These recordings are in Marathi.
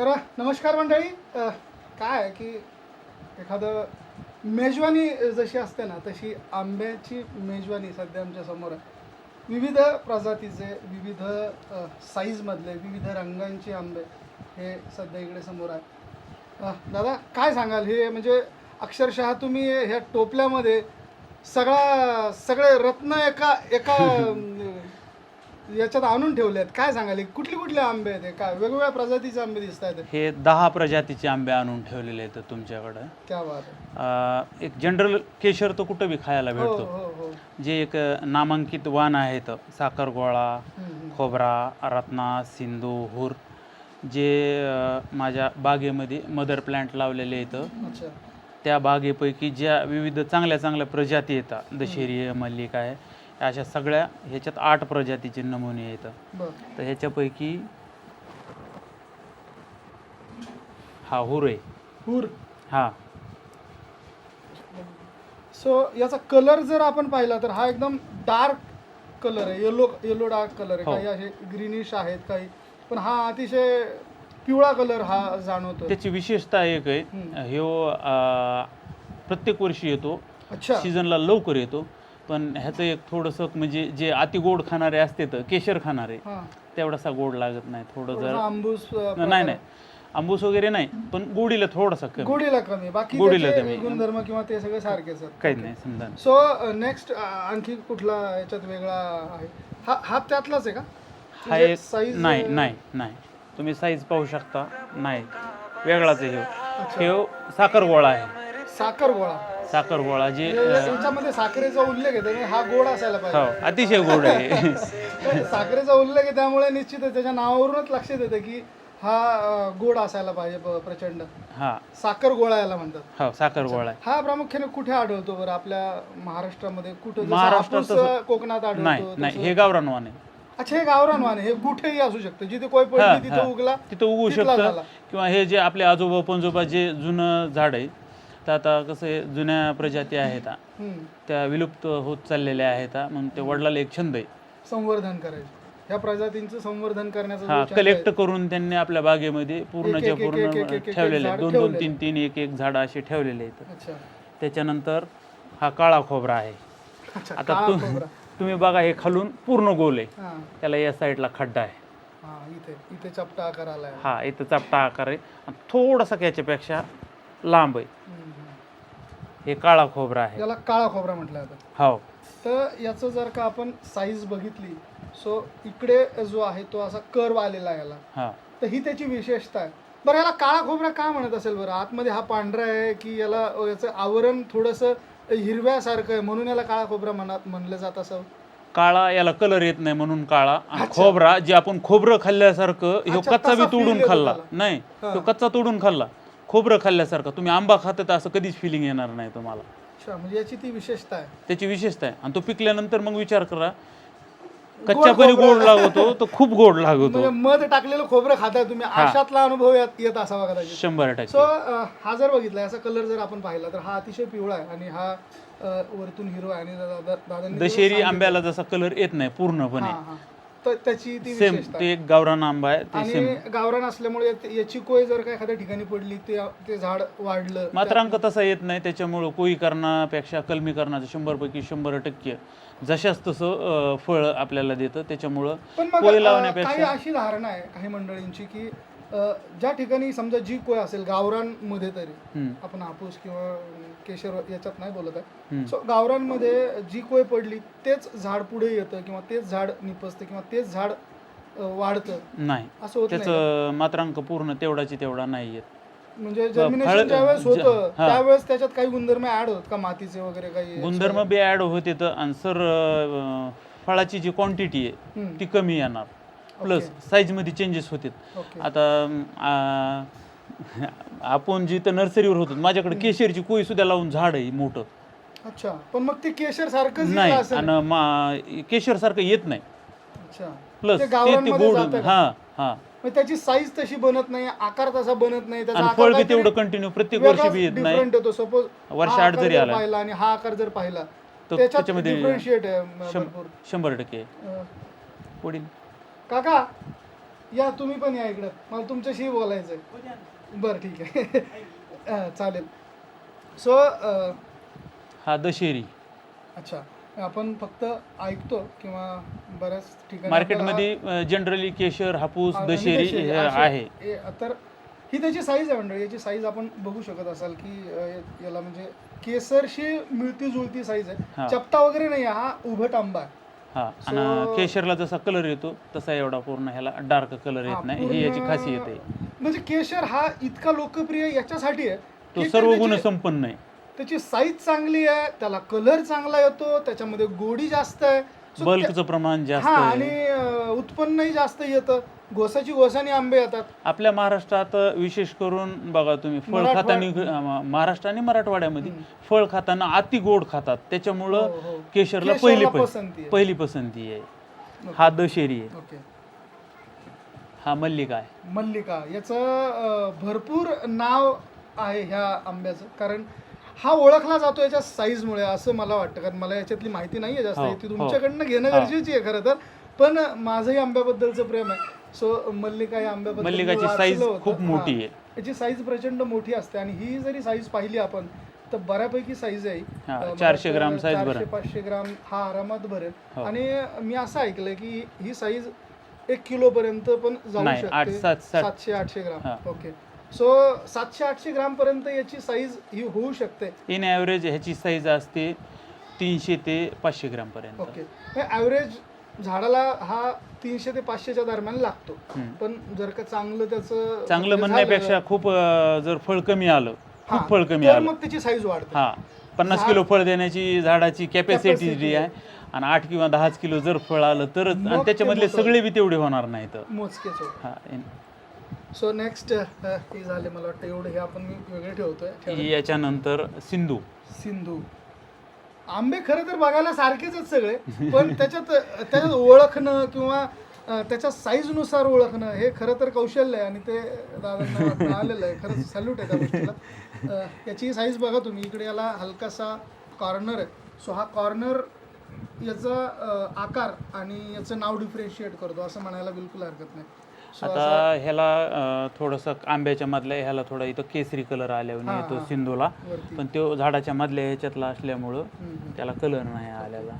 तर नमस्कार मंडळी. काय आहे की एखादं मेजवानी जशी असते ना तशी आंब्याची मेजवानी सध्या आमच्यासमोर आहे. विविध प्रजातीचे विविध साईजमधले विविध रंगांचे आंबे हे सध्या इकडे समोर आहे दादा काय सांगाल? हे म्हणजे अक्षरशः तुम्ही ह्या टोपल्यामध्ये सगळा सगळे रत्न एका एका याच्यात आणून ठेवले आहेत काय सांगाल? कुठले कुठले आंबे आहेत? हे काय वेगवेगळ्या प्रजातीचे आंबे दिसत आहेत? हे दहा प्रजातीचे आंबे आणून ठेवलेले आहेत तुमच्याकडं. क्या बात आहे. अं, एक जनरल केशर तर कुठं बी खायला हो भेटतो. हो हो. जे एक अं, नामांकित वाण आहेत साखरगोळा हम्म. खोबरा रत्ना सिंधू हुर जे अं, माझ्या बागेमध्ये मदर प्लांट लावलेले आहेत. अच्छा. त्या बागेपैकी ज्या विविध चांगल्या चांगल्या प्रजाती येतात दशेरी आहे, मल्लिका आहे. अशा सगळ्या ह्याच्यात आठ प्रजातीचे नमुने बर. तर ह्याच्यापैकी हा हुर आहे. हुर? हा. सो याचा कलर जर आपण पाहिला तर हा एकदम डार्क कलर आहे. येलो येलो डार्क कलर आहे. हो. काही असे ग्रीनिश आहेत काही. पण हा अतिशय पिवळा कलर हा जाणवतो त्याची विशेषता एक आहे. हम्म. ह्यो अं, प्रत्येक वर्षी येतो. अच्छा. सीझनला लवकर येतो. पण ह्याचं एक थोडंसं म्हणजे जे अति गोड खाणारे असते तर केशर खाणारे हा. तेवढासा गोड लागत नाही थोडं जर आंबूस अ, नाही नाही. आंबूस वगैरे नाही पण गोडीला थोडासा. कमी. गोडीला कमी. बाकी गोडीला त्याचे कमी. गुणधर्म किंवा ते सगळे सारखेच आहेत. काहीच नाही समजा सो नेक्स्ट आणखी कुठला याच्यात वेगळा आहे? हा हा त्यातलाच आहे का? हा म्हणजे एक size, नाही अं, नाही नाही तुम्ही साईज पाहू शकता. नाही. वेगळाच आहे ह्यो ह्यो साखर गोळा आहे. साखर गोळा साखर गोळा जे याच्यामध्ये साखरेचा उल्लेख आहे त्यामुळे हा गोड असायला हो पाहिजे अतिशय गोड आहे. तर साखरेचा उल्लेख आहे त्यामुळे निश्चितच त्याच्या नावावरूनच लक्षात येतं की हा अं, गोड असायला पाहिजे प- प्रचंड. हा. साखर गोळा याला म्हणतात. हो साखर गोळा आहे हा प्रामुख्याने कुठे आढळतो बरं? आपल्या महाराष्ट्रामध्ये कुठं? जसं महाराष्ट्रात हापूस, तसं- कोकणात नाही आढळतो नाही हे गावरान आहे अच्छा हे गावरान वाण आहे. हे कुठेही असू शकतं. जिथे कोय हा, पडली हा. तिथं उगला तिथं उगवू तिथला शकतं. झाला. किंवा हे जे आपले आजोबा पणजोबा जे जुनं झाड आहे तर आता कसं जुन्या प्रजाती आहेत हा. त्या विलुप्त होत चाललेल्या आहेत म्हणून ते वडिलाला एक छंद आहे. संवर्धन करायचं. ह्या प्रजातींचं संवर्धन करण्याचा हा छंद कलेक्ट करून त्यांनी आपल्या बागेमध्ये पूर्णच्या एक- एक- एक- एक- पूर्ण एक- ठेवलेले झाड आहेत दोन दोन. तीन तीन एक एक झाड असे ठेवलेले आहेत. अच्छा. त्याच्यानंतर हा काळा खोबरा आहे. अच्छा आता काळा तू खोबरा. तुम्ही बघा हे खालून पूर्ण गोल आहे. हा. त्याला या साईडला खड्डा आहे. हा इथे इथे चपटा आकार आलाय हा इथं चापटा आकार आहे. आणि थोडासा याच्यापेक्षा लांब आहे. हम्म. हे काळा खोबरा आहे. याला काळा खोबरा म्हटलं जातं. हो. तर याचं जर का आपण साईज बघितली सो इकडे जो आहे तो असा कर्व आलेला आहे याला. हा. तर ही त्याची विशेषता आहे. बरं याला काळा खोबरा का म्हणत असेल बरं? आतमध्ये हा पांढरा आहे की याला याचं आवरण थोडंसं हिरव्यासारखं आहे म्हणून याला काळा खोबरा म्हणत म्हणलं जात असं काळा याला कलर येत नाही म्हणून काळा. आणि खोबरा जे आपण खोबरं खाल्ल्यासारखं ह्यो अच्छा, कच्चा बी तसा feel तोडून येतो खाल्ला. त्याला. नाही हा. तो कच्चा तोडून खाल्ला. खोबरं खाल्ल्यासारखं. तुम्ही आंबा खात तर असं कधीच फिलिंग येणार नाही तुम्हाला. अच्छा म्हणजे याची ती विशेषता आहे. त्याची विशेषता आहे. आणि तो पिकल्यानंतर मग विचार करा. कच्च्या परी खोबरं. गोड लागतो तो खूप गोड लागतो. म्हणजे मध टाकलेलं खोबरं खाताय तुम्ही. अशातला अनुभव यात येत असावा कदाचित. शंभर टक्के. सो हा जर बघितला याचा कलर जर आपण पाहिला तर हा अतिशय पिवळा आहे आणि हा अ, वरतून हिरो आहे. आणि दादा- दादांनी जो दशेरी सांगितलं- आंब्याला जसा कलर येत नाही पूर्णपणे. हा, हा. त्याची ती सेम विशेषता ते एक गावरान आंबा आहे ते सेम. आणि गावरान असल्यामुळे यात- याची कोय जर का एखाद्या ठिकाणी पडली ते ते झाड वाढलं मात्रांक तसा येत नाही त्याच्यामुळं कोई करण्यापेक्षा कलमी करण्याचं शंभर पैकी शंभर टक्के जशाच तसं अं, फळ आपल्याला देतं त्याच्यामुळं पण मग कोय अ, लावण्यापेक्षा अशी धारणा आहे काही मंडळींची की ज्या ठिकाणी समजा जी कोय असेल गावरांमध्ये तरी आपण हापूस किंवा केशर याच्यात नाही बोलत आहे. सो गावरांमध्ये जी कोय पडली तेच झाड पुढे येतं किंवा तेच झाड निपसतं किंवा तेच झाड वाढतं. नाही. असं होत त्याचं मात्रांक पूर्ण तेवढाची तेवढा नाही येत. म्हणजे जर्मिनेशन ज्यावेळेस होतं. त्यावेळेस त्याच्यात काही गुणधर्म ऍड होतात का? मातीचे वगैरे काही गुणधर्म बी ऍड होते तर आणि सर फळाची जी क्वांटिटी आहे. ती कमी येणार. प्लस साईजमध्ये चेंजेस होते ओके. आता आपण जिथं नर्सरीवर होतो माझ्याकडे केशरची कोई सुद्धा लावून झाड आहे मोठं. अच्छा पण मग ते केशर सारखंच नाही आणि केशर सारखं येत नाही. अच्छा. प्लस ते ते गोड? हा हा. त्याची साईज तशी बनत नाही आकार तसा बनत नाही फळ बी तेवढं कंटिन्यू प्रत्येक वर्षी बी येत नाही. सपोज वर्षाआड जरी आला. आणि हा आकार जर पाहिला त्याच्यामध्ये शंभर टक्के. पुढील काका या तुम्ही पण या इकडं. मला तुमच्याशी बोलायचं आहे बरं ठीक आहे. चालेल. सो हा दशेरी अच्छा. आपण फक्त ऐकतो किंवा बऱ्याच ठिकाणी मार्केटमध्ये जनरली केशर हापूस आपल्याला- दशेरी हे असे- आहे. हे- तर ही त्याची साईज आहे मंडळी. याची साईज आपण बघू शकत असाल की अं, याला म्हणजे केसरशी मिळती जुळती साईज आहे. हा. चपटा वगैरे नाही आहे, हा उभट आंबा आहे. हा आणि केशरला जसा कलर येतो तसा एवढा पूर्ण ह्याला डार्क कलर येत नाही. ही याची खासियत आहे. म्हणजे केशर हा इतका लोकप्रिय याच्यासाठी आहे तो सर्व त्याची- गुण संपन्न आहे त्याची साईज चांगली आहे त्याला कलर चांगला येतो त्याच्यामध्ये गोडी जास्त आहे. So बल्कचं प्रमाण जास्त हा आहे. आणि अं, उत्पन्नही जास्त येतं. गोसाची गोसानी आंबे येतात. आपल्या महाराष्ट्रात विशेष करून बघा तुम्ही फळ मराठवाड- खाताना महाराष्ट्र आणि मराठवाड्यामध्ये फळ खाताना अति गोड खातात. त्याच्यामुळं हो, हो. केशरला केशरला पहिली पसंती. आहे. पहिली पसंती आहे. हा दशेरी आहे. ओके. हा मल्लिका आहे. मल्लिका. याचं अं, भरपूर नाव आहे ह्या आंब्याचं. कारण हा ओळखला जातो याच्या साईजमुळे असं मला वाटतं. कारण मला याच्यातली माहिती नाही आहे जास्त. हो, ती हो. तुमच्याकडनं घेणं हा. गरजेची आहे खरं तर. पण माझंही आंब्याबद्दलचं प्रेम आहे. सो मल्लिका या आंब्याबद्दल मी मल्लिकाची वाचलं साईज होतं. खूप मोठी हा. आहे याची साईज प्रचंड मोठी असते आणि ही जरी साईज पाहिली आपण तर बऱ्यापैकी साईज आहे हा, अं, मला 400 वाटतं ग्राम size 400, भरेल. 500 ग्राम हा आरामात भरेल हो. आणि मी असं ऐकलंय की ही साईज एक किलो पर्यंत पण जाऊ नाही, आठ, शकते सात, सात. सातशे आठशे ग्राम. ओके सो सातशे आठशे ग्राम पर्यंत याची साईज ही होऊ शकते इन ॲव्हरेज ह्याची साईज असते तीनशे ते पाचशे ग्राम पर्यंत ओके ॲव्हरेज झाडाला हा तीनशे ते पाचशेच्या दरम्यान लागतो. पण जर का चांगलं त्याचं चांगलं म्हणजे म्हणण्यापेक्षा खूप अं, जर फळ कमी आलं खूप फळ कमी तर आलं. मग त्याची साईज वाढते. हा पन्नास किलो फळ देण्याची झाडाची कॅपॅसिटी जी आहे आणि आठ किंवा दहाच किलो जर फळ आलं तरच मग आणि ते त्याच्यामधले मोठं. सगळे बी तेवढे होणार नाहीत. मोजकेच होते हा सो नेक्स्ट हे झाले मला वाटतं एवढे हे आपण वेगळे ठेवतोय. ठेवतो. याच्यानंतर सिंधू. सिंधू. आंबे खरं तर बघायला सारखेच आहेत सगळे पण त्याच्यात त्याच्यात ओळखणं किंवा अं, त्याच्या साईजनुसार ओळखणं हे खरं तर कौशल्य आहे आणि ते दादांना आलेलं आहे. खरंच सॅल्यूट आहे त्या गोष्टीला. अं, याची साईज बघा तुम्ही. इकडे याला हलकासा कॉर्नर आहे. सो हा कॉर्नर याचा अं, आकार आणि याचं नाव डिफरेन्शिएट करतो असं म्हणायला बिलकुल हरकत नाही. आता ह्याला अं, थोडंसं आंब्याच्या मधल्या ह्याला थोडा इथं केसरी कलर आल्यावर येतो. सिंधूला. पण तो झाडाच्या मधल्या ह्याच्यातला असल्यामुळं. त्याला कलर नाही आलेला.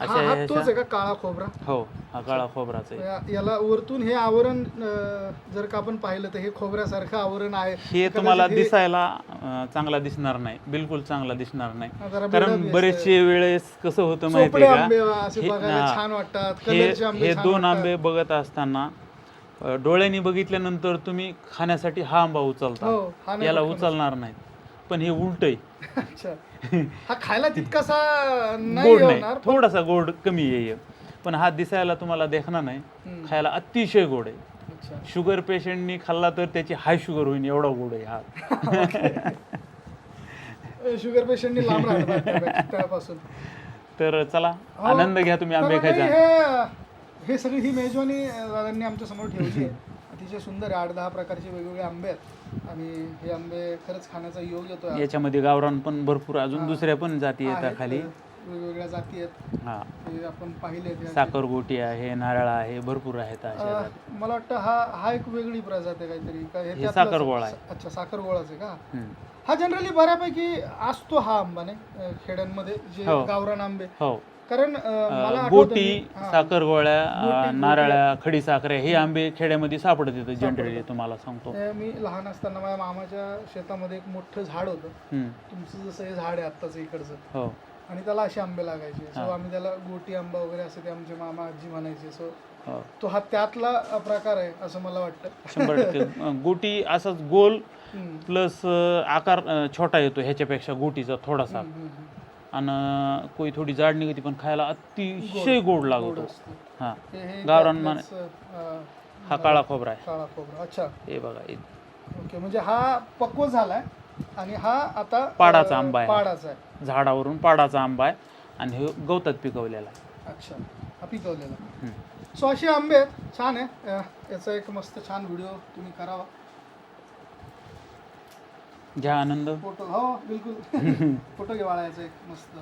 हा अशा हा तोच आहे का काळा खोबरा? हो हा काळा खोबराचा आहे. या- याला वरतून हे आवरण अं, जर का आपण पाहिलं तर हे खोबऱ्यासारखं आवरण आहे. हे तुम्हाला दिसायला अं, चांगला दिसणार नाही. बिलकुल चांगला दिसणार नाही. हा, जरा कारण बरेचसे वेळेस कसं होतं माहितीये आंबे का असे हे- बघायला हा. छान वाटतात हे कलरचे आंबे हे छान दोन वाटतात. आंबे बघत असताना डोळ्यांनी बघितल्यानंतर तुम्ही खाण्यासाठी हा आंबा हो, हा उचलता नाही याला उचलणार नाहीत. पण हे उलट आहे अच्छा. हा खायला तितकासा नाही गोड नाही. होणार थोडासा गोड कमी येईल पण हा दिसायला तुम्हाला देखणार नाही. हम्म. खायला अतिशय गोड आहे. अच्छा. शुगर पेशंटनी खाल्ला तर त्याची हाय शुगर होईल एवढा गोड आहे हा. शुगर पेशंटनी लांब राहिलं पाहिजे त्यापासून तर चला हो. आनंद घ्या तुम्ही आंबे नाही, खायचा. हे हे सगळी ही मेजवानी दादांनी आमच्यासमोर ठेवली आहे. अतिशय सुंदर आहे. आठ दहा प्रकारचे वेगवेगळे आंबे आहेत. आणि हे आंबे खरंच खाण्याचा योग येतोय याच्यामध्ये गावरान पण भरपूर अजून. दुसऱ्या पण जाती येतात खाली. वेगवेगळ्या जाती आहेत. हा. ते आपण पाहिले साखरगोटी आहे नारळ आहे भरपूर आहेत अशा जाती. मला वाटतं हा हा एक वेगळी प्रजात आहे काहीतरी. का हे हे त्यातलंच- साखरगोळा आहे. अच्छा साखरगोळाच आहे का? हम्म. हा जनरली बऱ्यापैकी असतो हा आंबा नाही? अं, खेड्यांमध्ये जे हो. गावरान आंबे. हो. कारण हा. साखरगोळ्या. नारळ्या खडी साखरे हे आंबे खेड्यामध्ये सापडत येतं जनरली तुम्हाला सांगतो मी लहान असताना माझ्या मामाच्या शेतामध्ये एक मोठं झाड होतं. तुमचं जसं हे झाड आहे आत्ताचं इकडचं हो आणि त्याला असे आंबे लागायचे सो. आम्ही त्याला गोटी आंबा वगैरे असं ते आमचे मामा आजी म्हणायचे सो हो तो हा त्यातला प्रकार आहे असं मला वाटतं शंभर टक्के अं, गोटी असाच गोल. प्लस आकार छोटा येतो ह्याच्यापेक्षा गोटीचा थोडासा. आणि कोई थोडी जाड निघते पण खायला अतिशय गोड लागतो. हा. गावरान अं, हा काळा खोबरा आहे. काळा खोबरा. अच्छा. हे बघा ओके म्हणजे हा पक्व झालाय आणि हा आता पाडाचा आंबा आहे. पाडाचा आहे. झाडावरून पाडाचा आंबा आहे आणि हे गवतात पिकवलेला आहे. अच्छा. हा पिकवलेला. सो असे आंबे आहेत. छान आहे. याचा एक मस्त छान व्हिडिओ तुम्ही करावा. घ्या आनंद. फोटो हो बिलकुल. फोटो घे बाळा याचा एक मस्त.